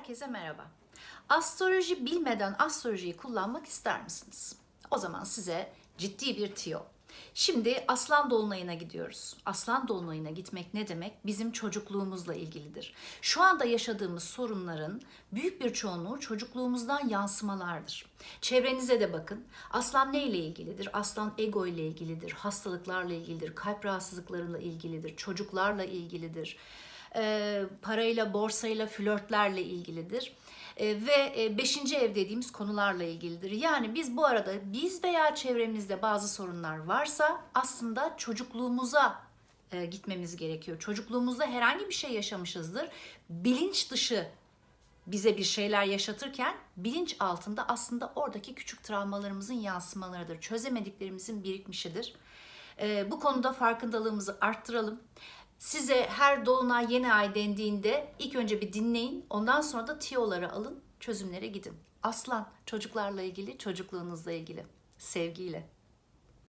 Herkese merhaba. Astroloji bilmeden astrolojiyi kullanmak ister misiniz? O zaman size ciddi bir tiyo. Şimdi Aslan Dolunay'ına gidiyoruz. Aslan Dolunay'ına gitmek ne demek? Bizim çocukluğumuzla ilgilidir. Şu anda yaşadığımız sorunların büyük bir çoğunluğu çocukluğumuzdan yansımalardır. Çevrenize de bakın. Aslan ne ile ilgilidir? Aslan ego ile ilgilidir, hastalıklarla ilgilidir, kalp rahatsızlıklarıyla ilgilidir, çocuklarla ilgilidir e, parayla, borsayla, flörtlerle ilgilidir. E, ve e, beşinci ev dediğimiz konularla ilgilidir. Yani biz bu arada biz veya çevremizde bazı sorunlar varsa aslında çocukluğumuza e, gitmemiz gerekiyor. Çocukluğumuzda herhangi bir şey yaşamışızdır. Bilinç dışı bize bir şeyler yaşatırken bilinç altında aslında oradaki küçük travmalarımızın yansımalarıdır. Çözemediklerimizin birikmişidir. Bu konuda farkındalığımızı arttıralım. Size her dolunay yeni ay dendiğinde ilk önce bir dinleyin. Ondan sonra da tiyoları alın, çözümlere gidin. Aslan çocuklarla ilgili, çocukluğunuzla ilgili. Sevgiyle.